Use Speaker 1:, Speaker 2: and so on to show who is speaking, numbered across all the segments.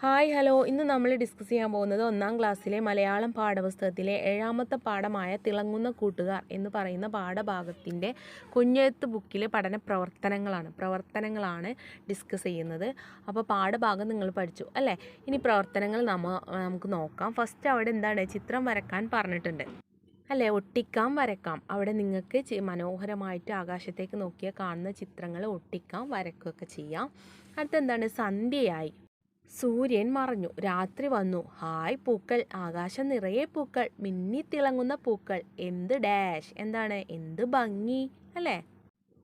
Speaker 1: Hi hello. ഇന്ന് നമ്മൾ discuss ചെയ്യാൻ പോകുന്നത് ഒന്നാം ക്ലാസ്സിലെ മലയാളം പാഠപുസ്തകത്തിലെ ഏഴാമത്തെ പാഠമായ തിളങ്ങുന്ന കൂട്ടുകാർ എന്ന് പറയുന്ന പാഠഭാഗത്തിന്റെ കുഞ്ഞെഴുത്ത് ബുക്കിലെ പഠന പ്രവർത്തനങ്ങളാണ് പ്രവർത്തനങ്ങളാണ് ഡിസ്കസ് ചെയ്യുന്നത്. അപ്പോൾ പാഠഭാഗം നിങ്ങൾ പഠിച്ചു അല്ലേ? ഇനി പ്രവർത്തനങ്ങൾ നമ്മ നമുക്ക് നോക്കാം. ഫസ്റ്റ് അവിടെ എന്താണ്? ചിത്രം വരക്കാൻ പറഞ്ഞിട്ടുണ്ട് അല്ലേ? ഒട്ടിക്കാം വരക്കാം. അവിടെ നിങ്ങൾക്ക് മനോഹരമായിട്ട് ആകാശത്തേക്ക് നോക്കിയാൽ കാണുന്ന ചിത്രങ്ങൾ ഒട്ടിക്കാം വരക്കുകയൊക്കെ ചെയ്യാം. അടുത്തെന്താണ്? സന്ധ്യയായി. സൂര്യൻ മറഞ്ഞു. രാത്രി വന്നു. ഹായ് പൂക്കൾ. ആകാശം നിറയെ പൂക്കൾ. മിന്നിത്തിളങ്ങുന്ന പൂക്കൾ. എന്ത് ഡാഷ്? എന്താണ്? എന്ത് ഭംഗി? അല്ലേ?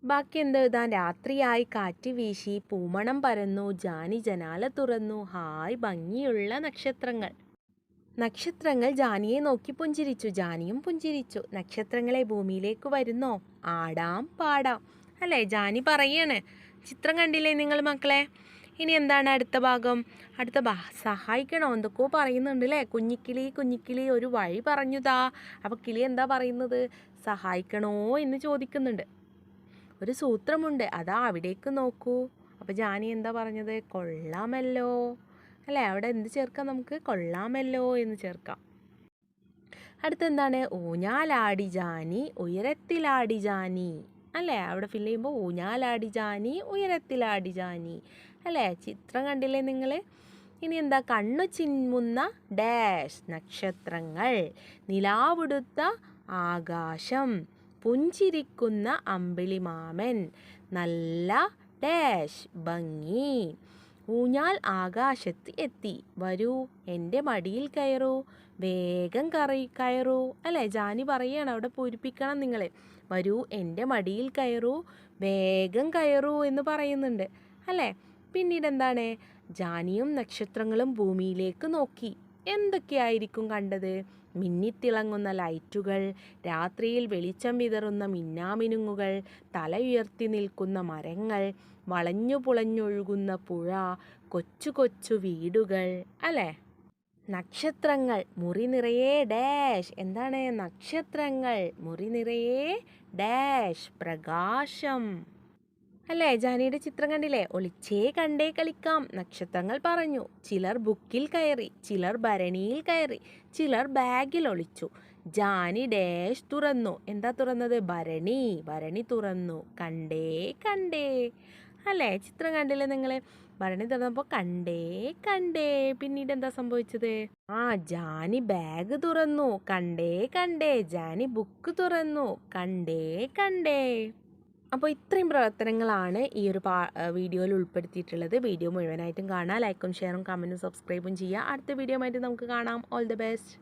Speaker 1: ബാക്കി എന്ത് എഴുതാൻ? രാത്രിയായി കാറ്റ് വീശി പൂമണം പരന്നു ജാനി ജനാല തുറന്നു. ഹായ് ഭംഗിയുള്ള നക്ഷത്രങ്ങൾ. നക്ഷത്രങ്ങൾ ജാനിയെ നോക്കി പുഞ്ചിരിച്ചു. ജാനിയും പുഞ്ചിരിച്ചു. നക്ഷത്രങ്ങളെ ഭൂമിയിലേക്ക് വരുന്നോ? ആടാം പാടാം. അല്ലേ? ജാനി പറയാണ്. ചിത്രം കണ്ടില്ലേ നിങ്ങൾ മക്കളെ? ഇനി എന്താണ് അടുത്ത ഭാഗം? അടുത്ത ഭാ സഹായിക്കണോ? എന്തൊക്കെയോ പറയുന്നുണ്ട് അല്ലേ കുഞ്ഞിക്കിളി കുഞ്ഞിക്കിളി ഒരു വഴി പറഞ്ഞുതാ. അപ്പോൾ കിളി എന്താ പറയുന്നത്? സഹായിക്കണോ എന്ന് ചോദിക്കുന്നുണ്ട്. ഒരു സൂത്രമുണ്ട്. അതാ അവിടേക്ക് നോക്കൂ. അപ്പോൾ ജാനി എന്താ പറഞ്ഞത്? കൊള്ളാമല്ലോ. അല്ലേ? അവിടെ എന്ത് ചേർക്കാം നമുക്ക്? കൊള്ളാമല്ലോ എന്ന് ചേർക്കാം. അടുത്തെന്താണ്? ഊഞ്ഞാലാടി ജാനി ഉയരത്തിലാടി ജാനി. അല്ലേ? അവിടെ ഫില്ല് ചെയ്യുമ്പോൾ ഊഞ്ഞാലാടി ജാനി ഉയരത്തിലാടി ജാനി. അല്ലേ? ചിത്രം കണ്ടില്ലേ നിങ്ങൾ ഇനി എന്താ? കണ്ണു ചിമ്മുന്ന ഡാഷ് നക്ഷത്രങ്ങൾ. നിലാവുടുത്ത ആകാശം. പുഞ്ചിരിക്കുന്ന അമ്പിളിമാമൻ. നല്ല ഡാഷ് ഭംഗി. ഊഞ്ഞാൽ ആകാശത്ത് എത്തി. വരൂ എന്റെ മടിയിൽ കയറൂ. വേഗം കറി കയറൂ. അല്ലേ? ജാനി പറയാണ് അവിടെ പൂരിപ്പിക്കണം നിങ്ങളെ. വരൂ എന്റെ മടിയിൽ കയറൂ. വേഗം കയറൂ എന്ന് പറയുന്നുണ്ട്. അല്ലേ? പിന്നീട് എന്താണ് ജാനിയും നക്ഷത്രങ്ങളും ഭൂമിയിലേക്ക് നോക്കി. എന്തൊക്കെയായിരിക്കും കണ്ടത്? മിന്നിത്തിളങ്ങുന്ന ലൈറ്റുകൾ രാത്രിയിൽ വെളിച്ചം വിതറുന്ന മിന്നാമിനുങ്ങുകൾ തലയുയർത്തി നിൽക്കുന്ന മരങ്ങൾ വളഞ്ഞു പുളഞ്ഞൊഴുകുന്ന പുഴ കൊച്ചു കൊച്ചു വീടുകൾ അല്ലേ? നക്ഷത്രങ്ങൾ മുറി നിറയെ ഡാഷ്. എന്താണ് നക്ഷത്രങ്ങൾ? മുറി നിറയെ ഡാഷ്. പ്രകാശം. അല്ലേ? ജാനിയുടെ ചിത്രം കണ്ടില്ലേ? ഒളിച്ചേ കണ്ടേ കളിക്കാം. നക്ഷത്രങ്ങൾ പറഞ്ഞു. ചിലർ ബുക്കിൽ കയറി ചിലർ ഭരണിയിൽ കയറി ചിലർ ബാഗിൽ ഒളിച്ചു. ജാനി ഡാഷ് തുറന്നു. എന്താ തുറന്നത്? ഭരണി ഭരണി തുറന്നു. കണ്ടേ കണ്ടേ. അല്ലേ? ചിത്രം കണ്ടില്ലേ നിങ്ങൾ ഭരണി തുറന്നപ്പോൾ കണ്ടേ കണ്ടേ. പിന്നീട് എന്താ സംഭവിച്ചത്? ആ ജാനി ബാഗ് തുറന്നു. കണ്ടേ കണ്ടേ. ജാനി ബുക്ക് തുറന്നു. കണ്ടേ കണ്ടേ. അപ്പോൾ ഇത്രയും പ്രവർത്തനങ്ങളാണ് ഈ ഒരു പാ വീഡിയോയിൽ ഉൾപ്പെടുത്തിയിട്ടുള്ളത്. വീഡിയോ മുഴുവനായിട്ടും കാണാം. ലൈക്കും ഷെയറും കമന്റും സബ്സ്ക്രൈബും ചെയ്യുക അടുത്ത വീഡിയോ ആയിട്ട് നമുക്ക് കാണാം. All the best